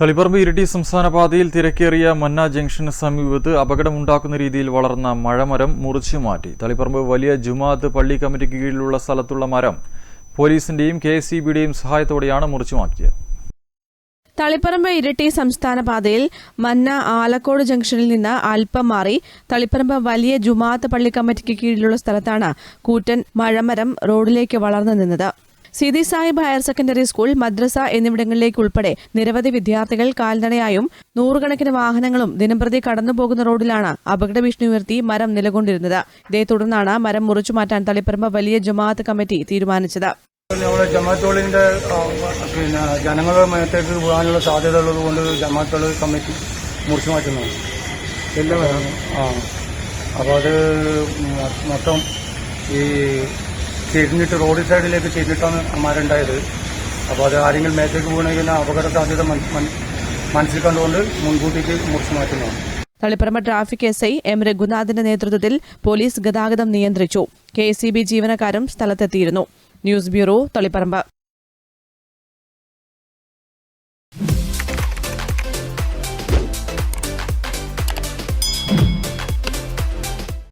തളിപ്പറമ്പ് ഇരിട്ടി സംസ്ഥാന പാതയിൽ തിരക്കേറിയ മന്ന ജംഗ്ഷന് സമീപത്ത് അപകടമുണ്ടാക്കുന്ന രീതിയിൽ വളർന്ന മഴമരം മുറിച്ചു മാറ്റി. തളിപ്പറമ്പ് വലിയ ജുമാഅത്ത് പള്ളി കമ്മിറ്റിക്ക് കീഴിലുള്ള സ്ഥലത്തുള്ള മരം പോലീസിന്റെയും കെ എസ് സഹായത്തോടെയാണ് മുറിച്ചു മാറ്റിയത്. തളിപ്പറമ്പ് ഇരട്ടി സംസ്ഥാന പാതയിൽ മന്ന ആലക്കോട് ജംഗ്ഷനിൽ നിന്ന് അല്പം മാറി തളിപ്പറമ്പ് വലിയ ജുമാഅത്ത് പള്ളി കമ്മിറ്റിക്ക് കീഴിലുള്ള സ്ഥലത്താണ് കൂറ്റൻ മഴമരം റോഡിലേക്ക് വളർന്നു നിന്നത്. Seethi Sahib higher secondary school മദ്രസ എന്നിവിടങ്ങളിലേക്ക് ഉൾപ്പെടെ നിരവധി വിദ്യാർത്ഥികൾ കാൽനടയായും നൂറുകണക്കിന് വാഹനങ്ങളും ദിനംപ്രതി കടന്നുപോകുന്ന റോഡിലാണ് അപകട ഭീഷണി ഉയർത്തി മരം നിലകൊണ്ടിരുന്നത്. ഇതേ തുടർന്നാണ് മരം മുറിച്ചു മാറ്റാൻ തളിപ്പറമ്പ് വലിയ ജമാഅത്ത് കമ്മിറ്റി തീരുമാനിച്ചത്. നമ്മുടെ പിന്നെ ജനങ്ങളുടെ മേത്തേക്ക് പോകാനുള്ള സാധ്യത ഉള്ളത് കൊണ്ട് ജമാത്തോൾ കമ്മിറ്റി മുറിച്ചു മാറ്റുന്നതാണ് എല്ലാം ആ അപ്പോൾ അത് മൊത്തം ഈ ചെരിഞ്ഞിട്ട് റോഡ് സൈഡിലേക്ക് ചെരിഞ്ഞിട്ടാണ് അമ്മാരുണ്ടായത്. അപ്പോൾ അത് ആരെങ്കിലും മേത്തേക്ക് പോകണമെങ്കിൽ അപകട സാധ്യത മനസ്സിൽ കണ്ടുകൊണ്ട് മുൻകൂട്ടിക്ക് മുറിച്ചു മാറ്റുന്നതാണ്. Taliparamba traffic S I M രഘുനാഥിന്റെ നേതൃത്വത്തിൽ പോലീസ് ഗതാഗതം നിയന്ത്രിച്ചു. കെ ജീവനക്കാരും സ്ഥലത്തെത്തിയിരുന്നു. News bureau Taliparamba.